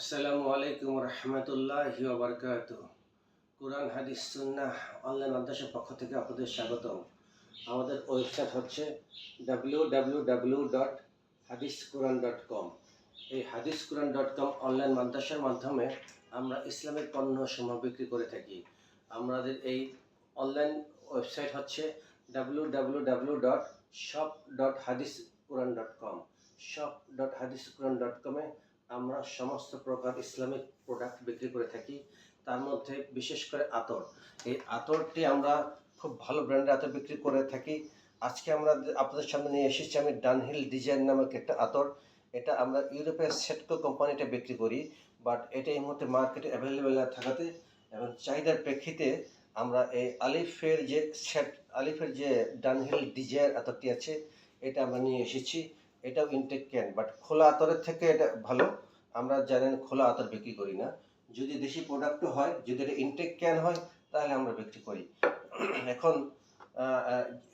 আসসালামু আলাইকুম রহমতুল্লাহি বারকাত কোরআন, হাদিস, সুন্নাহ, অনলাইন মাদ্রাসার পক্ষ থেকে আপনাদের স্বাগতম। আমাদের ওয়েবসাইট হচ্ছে ডাব্লিউ ডাব্লিউ ডাব্লিউ ডট হাদিস কোরআন ডট কম এই হাদিস কোরআন ডট কম অনলাইন মাদ্রাসার মাধ্যমে আমরা ইসলামের পণ্য সমূহ বিক্রি করে থাকি। আমাদের এই অনলাইন ওয়েবসাইট হচ্ছে W W W dot shop dot Hadith Quran dot com shop dot Hadith Quran dot কমে আমরা সমস্ত প্রকার ইসলামিক প্রোডাক্ট বিক্রি করে থাকি, তার মধ্যে বিশেষ করে আতর। এই আতরটি আমরা খুব ভালো ব্র্যান্ডের আতর বিক্রি করে থাকি। আজকে আমরা আপনাদের সামনে নিয়ে এসেছি আমি ডানহিল ডিজাইন নামক একটা আতর। এটা আমরা ইউরোপের সেটকো কোম্পানিটা বিক্রি করি বাট এটা এই মুহূর্তে মার্কেটে অ্যাভেলেবেল না থাকাতে এবং চাহিদার প্রেক্ষিতে আমরা এই আলিফের যে সেট আলিফের যে ডানহিল ডিজাইন আতরটি আছে, এটা আমরা নিয়ে এসেছি। এটাও ইনটেক ক্যান বাট খোলা আতরের থেকে এটা ভালো। আমরা জানেন খোলা আতর বিক্রি করি না। যদি দেশি প্রোডাক্টও হয়, যদি এটা ইনটেক ক্যান হয়, তাহলে আমরা বিক্রি করি। এখন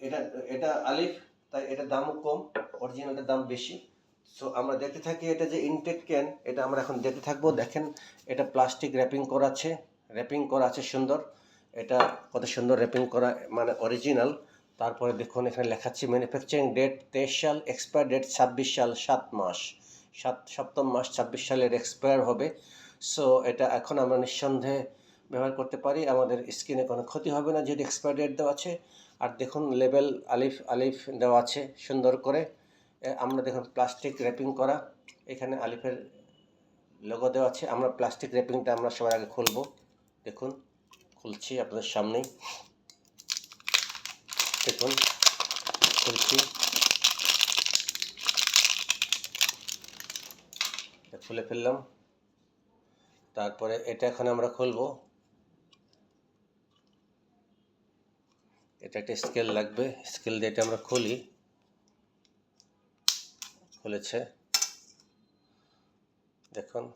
এটা এটা আলিফ, তাই এটার দামও কম অরিজিনালটার দাম বেশি। সো আমরা দেখতে থাকি এটা যে ইনটেক ক্যান এটা আমরা এখন দেখতে থাকব। দেখেন, এটা প্লাস্টিক র্যাপিং করা আছে। র্যাপিং করা আছে সুন্দর। এটা কত সুন্দর র্যাপিং করা মানে অরিজিনাল তারপরে দেখুন, এখানে লেখাচ্ছি ম্যানুফ্যাকচারিং ডেট তেইশ সাল এক্সপায়ার ডেট ছাব্বিশ সাল, সাত মাস। সাত, সপ্তম মাস, ছাব্বিশ সালের এক্সপায়ার হবে। সো এটা এখন আমরা নিঃসন্দেহে ব্যবহার করতে পারি। আমাদের স্কিনে কোনো ক্ষতি হবে না যদি এক্সপায়ার ডেট দেওয়া আছে। আর দেখুন লেবেল আলিফ আলিফ দেওয়া আছে সুন্দর করে। আমরা দেখুন প্লাস্টিক র্যাপিং করা। এখানে আলিফের লোগো দেওয়া আছে। আমরা প্লাস্টিক র্যাপিংটা আমরা সবার আগে খুলবো। দেখুন, খুলছি আপনাদের সামনেই। দেখুন খুলছি খুলে ফেললাম। তারপরে এটা এখন আমরা খুলবো। এটা একটা স্কেল লাগবে। স্কেল দিয়ে এটা আমরা খুলি। খুলেছে। দেখুন।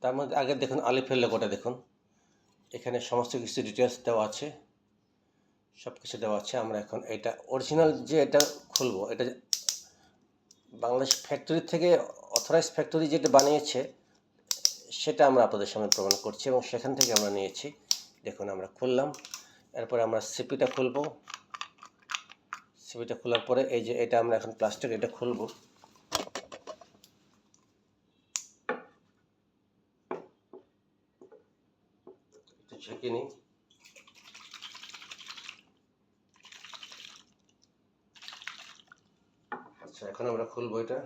তার মধ্যে আগে দেখুন, আলিফের লোগোটা দেখুন। এখানে সমস্ত কিছু ডিটেলস দেওয়া আছে। সব কিছু দেওয়া আছে, আমরা এখন এটা অরিজিনাল যে এটা খুলবো, এটা বাংলাদেশ ফ্যাক্টরি থেকে অথরাইজ ফ্যাক্টরি যেটা বানিয়েছে, সেটা আমরা আপনাদের সামনে প্রমাণ করছি এবং সেখান থেকে আমরা নিয়েছি। দেখুন, আমরা খুললাম, এরপরে আমরা সিপিটা খুলবো। সিপিটা খোলার পরে এই যে এটা আমরা এখন প্লাস্টিক এটা খুলবো। ঝেঁকে নিই। আচ্ছা এখন আমরা খুলবো এটা।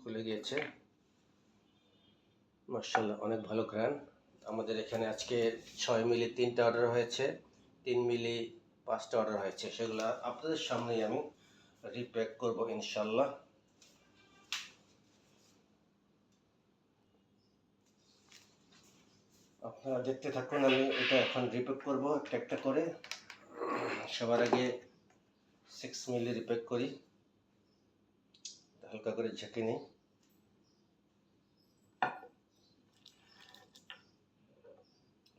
খুলে গিয়েছে। মার্শাল্লাহ অনেক ভালো গ্রান আমাদের এখানে আজকে ছয় মিলি তিনটা অর্ডার হয়েছে, তিন মিলি পাঁচটা অর্ডার হয়েছে। সেগুলো আপনাদের সামনেই আমি রিপ্যাক করব ইনশাল্লাহ আপনারা দেখতে থাকুন, আমি এটা এখন রিপেক করব, একটা একটা করে। সবার আগে সিক্স মিলি রিপেক করি। হালকা করে ঝেঁকে নিই।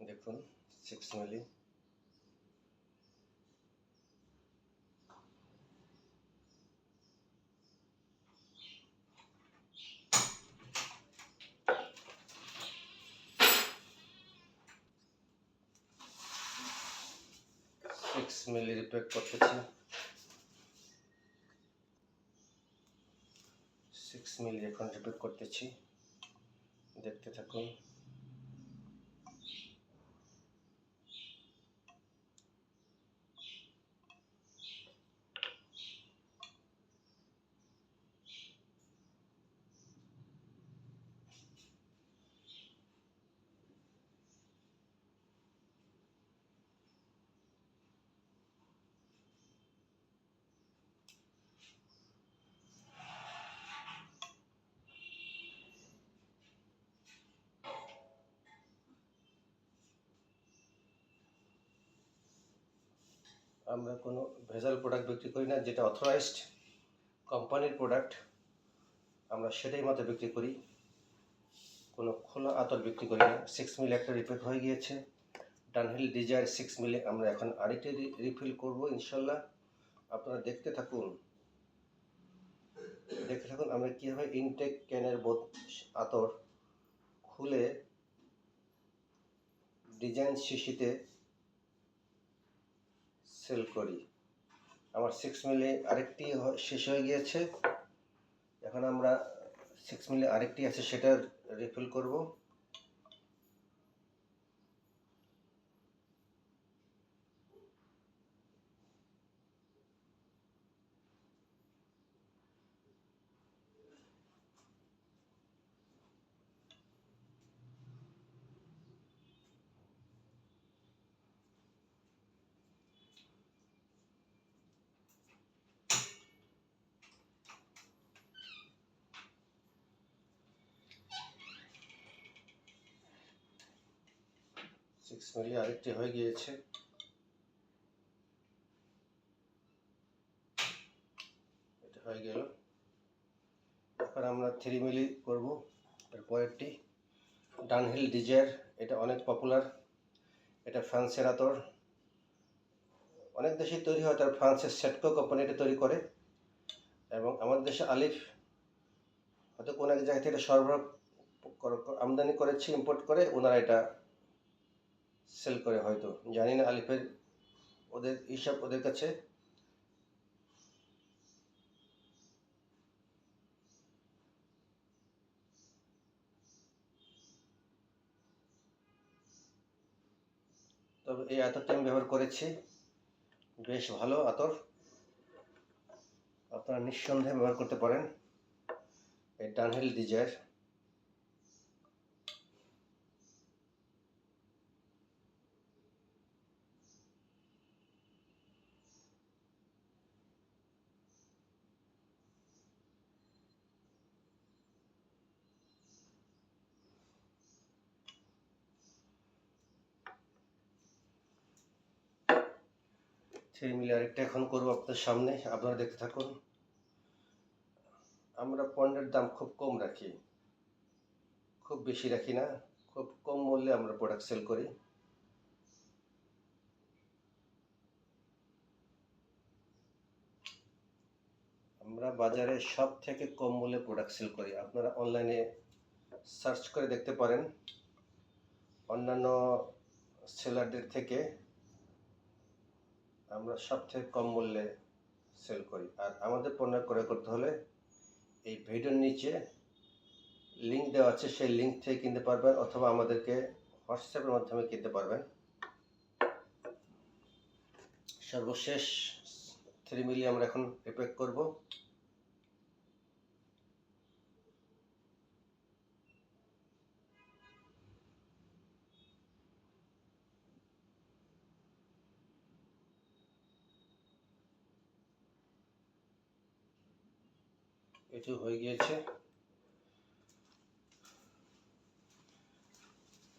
দেখুন six milli six milli repack করতেছি সিক্স মিলি এখন রিপ্যাক করতেছি দেখতে থাকুন আমরা কোনো ভেজাল প্রোডাক্ট বিক্রি করি না, যেটা অথরাইজড কোম্পানির প্রোডাক্ট আমরা সেটাই মাত্র বিক্রি করি। কোনো খোলা আতর বিক্রি করি না। সিক্স মিল একটা রিপেক হয়ে গিয়েছে। ডানহিল ডিজায়ার সিক্স মিলি আমরা এখন আরেকটি রিফিল করব, ইনশাল্লাহ। আপনারা দেখতে থাকুন। দেখতে থাকুন আমরা কীভাবে ইনটেক ক্যানের বোত আতর খুলে ডিজাইন শিশিতে সেল করি। আমার সিক্স মিলে আরেকটি শেষ হয়ে গিয়েছে। এখন আমরা সিক্স মিলে আরেকটি আছে, সেটা রিফিল করব। সিক্স মিলি আরেকটি হয়ে গিয়েছে। এটা হয়ে গেল। এখন আমরা থ্রি মিলি করব। এর পরেরটি ডানহিল ডিজায়ার এটা অনেক পপুলার এটা ফ্রান্সের আতর। অনেক দেশেই তৈরি হয়, তার ফ্রান্সের সেটকো কোম্পানি এটা তৈরি করে। এবং আমাদের দেশে আলিফ হয়তো কোনো এক জায়গা থেকে এটা সরবরাহ আমদানি করেছে ইম্পোর্ট করে, ওনারা এটা সেল করে হয়তো। জানি না আলিফের ওদের হিসাব ওদের কাছে। তবে এই আতরটা আমি ব্যবহার করেছি। বেশ ভালো আতর। আপনারা নিঃসন্দেহে ব্যবহার করতে পারেন। এই ডানহিল ডিজায়ার থ্রি মিলি আরেকটা এখন করব আপনাদের সামনে, আপনারা দেখতে থাকুন। আমরা পণ্যের দাম খুব কম রাখি। খুব বেশি রাখি না, খুব কম মূল্যে আমরা প্রোডাক্ট সেল করি। আমরা বাজারে সব থেকে কম মূল্যে প্রোডাক্ট সেল করি। আপনারা অনলাইনে সার্চ করে দেখতে পারেন। অন্যান্য সেলারদের থেকে আমরা সব থেকে কম মূল্যে সেল করি। আর আমাদের পণ্য ক্রয় করতে হলে এই ভিডিওর নিচে লিঙ্ক দেওয়া আছে, সেই লিঙ্ক থেকে কিনতে পারবেন অথবা আমাদেরকে হোয়াটসঅ্যাপের মাধ্যমে কিনতে পারবেন। সর্বশেষ থ্রি মিলি আমরা এখন রিপেক করব। এটি হয়ে গিয়েছে।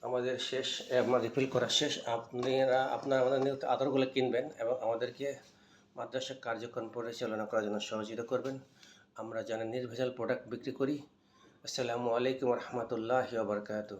আমাদের শেষ আমার রিফিল করা শেষ। আপনারা আপনারা আমাদের নিয়ত আদরগুলো কিনবেন এবং আমাদেরকে মাদ্রাসা কার্যক্রম পরিচালনা করার জন্য সহযোগিতা করবেন। আমরা যেন নির্ভেজাল প্রোডাক্ট বিক্রি করি। আসসালামু আলাইকুম রহমতুল্লাহ বারকাত